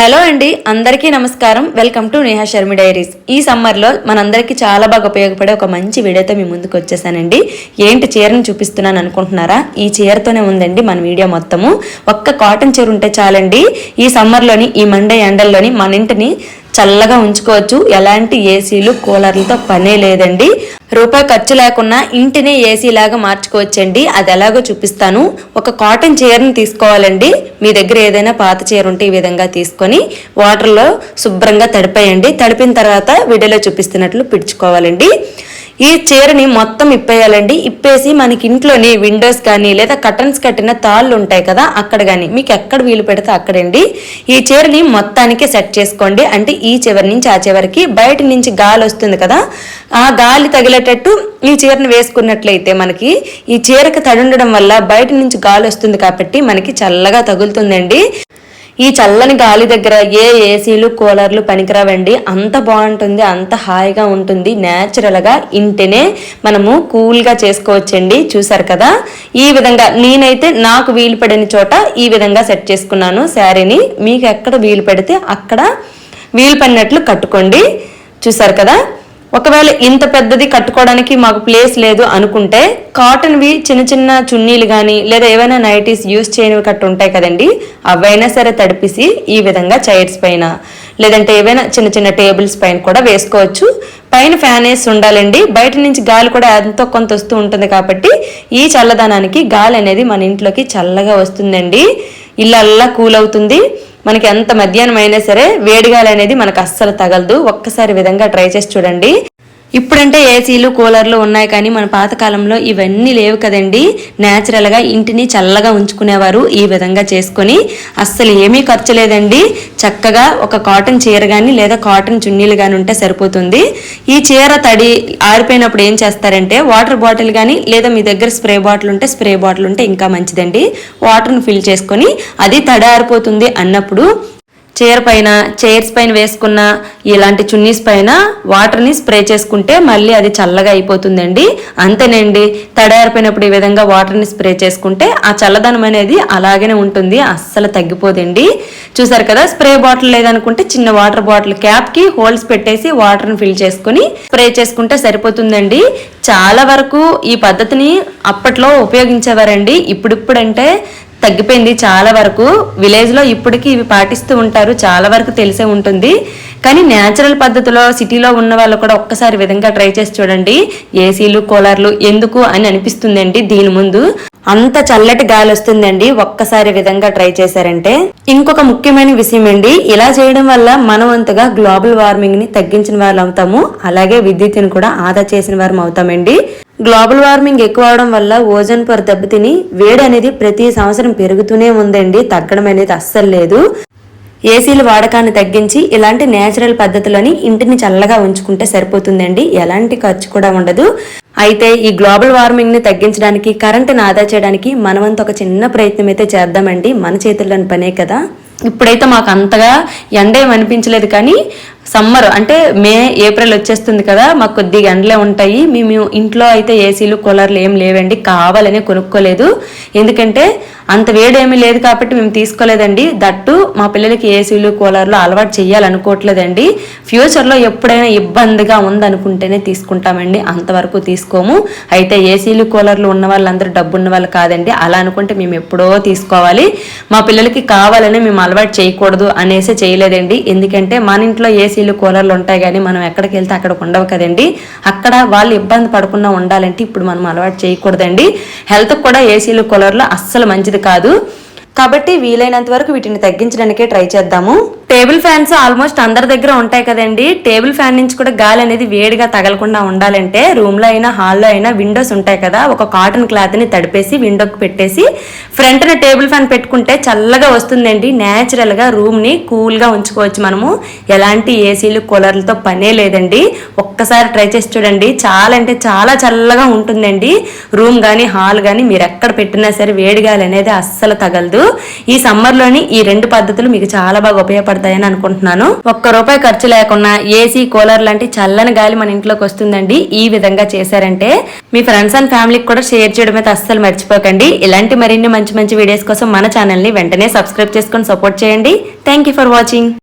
Hello అండి అందరికీ నమస్కారం. Welcome to Neha Sharmi diaries. ఈ సమ్మర్లో మనందరికీ చాలా బాగా ఉపయోగపడే ఒక మంచి వీడియోతో మీ ముందుకు వచ్చేసానండి. ఏంటి చీరను చూపిస్తున్నాను అనుకుంటున్నారా? ఈ చీరతోనే ఉందండి మన వీడియో మొత్తము. ఒక్క కాటన్ చీర ఉంటే చాలండి. ఈ సమ్మర్లోని ఈ మండే ఎండల్లోని మన ఇంటిని చల్లగా ఉంచుకోవచ్చు. ఎలాంటి ఏసీలు కూలర్లతో పనే లేదండి. రూపాయి ఖర్చు లేకుండా ఇంటినే ఏసీ లాగా మార్చుకోవచ్చండి. అది ఎలాగో చూపిస్తాను. ఒక కాటన్ చీరను తీసుకోవాలండి. మీ దగ్గర ఏదైనా పాత చీర ఉంటే ఈ విధంగా తీసుకొని వాటర్లో శుభ్రంగా తడిపేయండి. తడిపిన తర్వాత వీడియోలో చూపిస్తున్నట్లు పిడుచుకోవాలండి. ఈ చీరని మొత్తం ఇప్పేయాలండి. ఇప్పేసి మనకి ఇంట్లోని విండోస్ కానీ లేదా కటన్స్ కట్టిన తాళ్ళు ఉంటాయి కదా అక్కడ కానీ మీకు ఎక్కడ వీలు పెడితే అక్కడండి. ఈ చీరని మొత్తానికి సెట్ చేసుకోండి. అంటే ఈ చివరి నుంచి ఆ చివరికి బయట నుంచి గాలి వస్తుంది కదా ఆ గాలి తగిలేటట్టు ఈ చీరను వేసుకున్నట్లయితే మనకి ఈ చీరకు తడి ఉండడం వల్ల బయట నుంచి గాలి వస్తుంది కాబట్టి మనకి చల్లగా తగులుతుందండి. ఈ చల్లని గాలి దగ్గర ఏ ఏసీలు కూలర్లు పనికిరావండి. అంత బాగుంటుంది అంత హాయిగా ఉంటుంది. న్యాచురల్గా ఇంటినే మనము కూల్గా చేసుకోవచ్చండి. చూసారు కదా? ఈ విధంగా నేనైతే నాకు వీలు పడిన చోట ఈ విధంగా సెట్ చేసుకున్నాను శారీని. మీకు ఎక్కడ వీలు పెడితే అక్కడ వీలు పడినట్లు కట్టుకోండి. చూసారు కదా? ఒకవేళ ఇంత పెద్దది కట్టుకోవడానికి మాకు ప్లేస్ లేదు అనుకుంటే కాటన్వి చిన్న చిన్న చున్నీలు కానీ లేదా ఏవైనా నైటీస్ యూజ్ చేయనివి కట్టు ఉంటాయి కదండి అవైనా సరే తడిపిసి ఈ విధంగా చైర్స్ పైన లేదంటే ఏవైనా చిన్న చిన్న టేబుల్స్ పైన కూడా వేసుకోవచ్చు. పైన ఫ్యాన్ వేసి ఉండాలండి. బయట నుంచి గాలి కూడా ఎంతో కొంత వస్తూ ఉంటుంది కాబట్టి ఈ చల్లదనానికి గాలి అనేది మన ఇంట్లోకి చల్లగా వస్తుందండి. ఇల్లల్లా కూల్ అవుతుంది. మనకి ఎంత మధ్యాహ్నం అయినా సరే వేడిగాలి అనేది మనకు అస్సలు తగలదు. ఒక్కసారి విధంగా ట్రై చేసి చూడండి. ఇప్పుడంటే ఏసీలు కూలర్లు ఉన్నాయి కానీ మన పాతకాలంలో ఇవన్నీ లేవు కదండి. న్యాచురల్గా ఇంటిని చల్లగా ఉంచుకునేవారు ఈ విధంగా చేసుకొని అస్సలు ఏమీ ఖర్చు లేదండి. చక్కగా ఒక కాటన్ చీర కానీ లేదా కాటన్ చున్నీలు కానీ ఉంటే సరిపోతుంది. ఈ చీర తడి ఆరిపోయినప్పుడు ఏం చేస్తారంటే వాటర్ బాటిల్ కానీ లేదా మీ దగ్గర స్ప్రే బాటిల్ ఉంటే స్ప్రే బాటిల్ ఉంటే ఇంకా మంచిదండి. వాటర్ను ఫిల్ చేసుకొని అది తడి ఆరిపోతుంది అన్నప్పుడు చీర పైన చైర్స్ పైన వేసుకున్న ఇలాంటి చున్నీస్ పైన వాటర్ని స్ప్రే చేసుకుంటే మళ్ళీ అది చల్లగా అయిపోతుందండి. అంతేనండి తడారిపోయినప్పుడు ఈ విధంగా వాటర్ని స్ప్రే చేసుకుంటే ఆ చల్లదనం అనేది అలాగనే ఉంటుంది అస్సలు తగ్గిపోదండి. చూసారు కదా స్ప్రే బాటిల్ లేదనుకుంటే చిన్న వాటర్ బాటిల్ క్యాప్కి హోల్స్ పెట్టేసి వాటర్ని ఫిల్ చేసుకుని స్ప్రే చేసుకుంటే సరిపోతుందండి. చాలా వరకు ఈ పద్ధతిని అప్పట్లో ఉపయోగించేవారండి. ఇప్పుడిప్పుడంటే తగ్గిపోయింది చాలా వరకు. విలేజ్లో ఇప్పటికీ ఇవి పాటిస్తూ ఉంటారు చాలా వరకు తెలిసే ఉంటుంది. కానీ న్యాచురల్ పద్ధతిలో సిటీలో ఉన్న వాళ్ళు కూడా ఒక్కసారి విధంగా ట్రై చేసి చూడండి. ఏసీలు కూలర్లు ఎందుకు అని అనిపిస్తుందండి దీని ముందు. అంత చల్లటి గాలి వస్తుందండి ఒక్కసారి విధంగా ట్రై చేశారంటే. ఇంకొక ముఖ్యమైన విషయం అండి ఇలా చేయడం వల్ల మనం అంతగా గ్లోబల్ వార్మింగ్ని తగ్గించిన వాళ్ళు అవుతాము అలాగే విద్యుత్తుని కూడా ఆదా చేసిన వారం అవుతామండి. గ్లోబల్ వార్మింగ్ ఎక్కువ అవడం వల్ల ఓజోన్ పొర దెబ్బతిని వేడి అనేది ప్రతి సంవత్సరం పెరుగుతూనే ఉందండి తగ్గడం అనేది అస్సలు లేదు. ఏసీల వాడకాన్ని తగ్గించి ఇలాంటి నేచురల్ పద్ధతులని ఇంటిని చల్లగా ఉంచుకుంటే సరిపోతుందండి ఎలాంటి ఖర్చు కూడా ఉండదు. అయితే ఈ గ్లోబల్ వార్మింగ్ని తగ్గించడానికి కరెంటుని ఆదా చేయడానికి మనమంత ఒక చిన్న ప్రయత్నం అయితే చేద్దామండి మన చేతుల్లోని పనే కదా. ఇప్పుడైతే మాకు అంతగా ఎండ ఏం అనిపించలేదు కానీ సమ్మర్ అంటే మే ఏప్రిల్ వచ్చేస్తుంది కదా మాకు కొద్ది గంటలే ఉంటాయి. మేము ఇంట్లో అయితే ఏసీలు కూలర్లు ఏం లేవండి కావాలని కొనుక్కోలేదు. ఎందుకంటే అంత వేడి ఏమీ లేదు కాబట్టి మేము తీసుకోలేదండి. దట్టు మా పిల్లలకి ఏసీలు కూలర్లు అలవాటు చేయాలనుకోవట్లేదండి. ఫ్యూచర్లో ఎప్పుడైనా ఇబ్బందిగా ఉందనుకుంటేనే తీసుకుంటామండి. అంతవరకు తీసుకోము. అయితే ఏసీలు కూలర్లు ఉన్న వాళ్ళందరూ డబ్బు ఉన్న వాళ్ళు కాదండి. అలా అనుకుంటే మేము ఎప్పుడో తీసుకోవాలి. మా పిల్లలకి కావాలని మేము అలవాటు చేయకూడదు అనేసి చేయలేదండి. ఎందుకంటే మన ఇంట్లో ఏసీ ఏసీలు కూలర్లు ఉంటాయి కానీ మనం ఎక్కడికి వెళ్తే అక్కడ ఉండవు కదండి. అక్కడ వాళ్ళు ఇబ్బంది పడకుండా ఉండాలంటే ఇప్పుడు మనం అలవాటు చేయకూడదండి. హెల్త్ కూడా ఏసీలు కూలర్లు అస్సలు మంచిది కాదు. కాబట్టి వీలైనంత వరకు వీటిని తగ్గించడానికే ట్రై చేద్దాము. టేబుల్ ఫ్యాన్స్ ఆల్మోస్ట్ అందరి దగ్గర ఉంటాయి కదండి. టేబుల్ ఫ్యాన్ నుంచి కూడా గాలి అనేది వేడిగా తగలకుండా ఉండాలంటే రూమ్లో అయినా హాల్లో అయినా విండోస్ ఉంటాయి కదా. ఒక కాటన్ క్లాత్ని తడిపేసి విండోకి పెట్టేసి ఫ్రంట్ టేబుల్ ఫ్యాన్ పెట్టుకుంటే చల్లగా వస్తుందండి. నేచురల్గా రూమ్ని కూల్గా ఉంచుకోవచ్చు మనము. ఎలాంటి ఏసీలు కూలర్లతో పనే లేదండి. ఒక్కసారి ట్రై చేసి చూడండి. చాలా అంటే చాలా చల్లగా ఉంటుందండి. రూమ్ కానీ హాల్ కానీ మీరు ఎక్కడ పెట్టినా సరే వేడి గాలి అనేది అస్సలు తగలదు. ఈ సమ్మర్లోని ఈ రెండు పద్ధతులు మీకు చాలా బాగా ఉపయోగపడుతుంది ఉపయోగపడతాయని అనుకుంటున్నాను. ఒక్క రూపాయి ఖర్చు లేకుండా ఏసీ కూలర్ లాంటి చల్లని గాలి మన ఇంట్లోకి వస్తుందండి. ఈ విధంగా చేశారంటే మీ ఫ్రెండ్స్ అండ్ ఫ్యామిలీకి కూడా షేర్ చేయడం అయితే అస్సలు మర్చిపోకండి. ఇలాంటి మరిన్ని మంచి మంచి వీడియోస్ కోసం మన ఛానల్ని వెంటనే సబ్స్క్రైబ్ చేసుకొని సపోర్ట్ చేయండి. Thank you for watching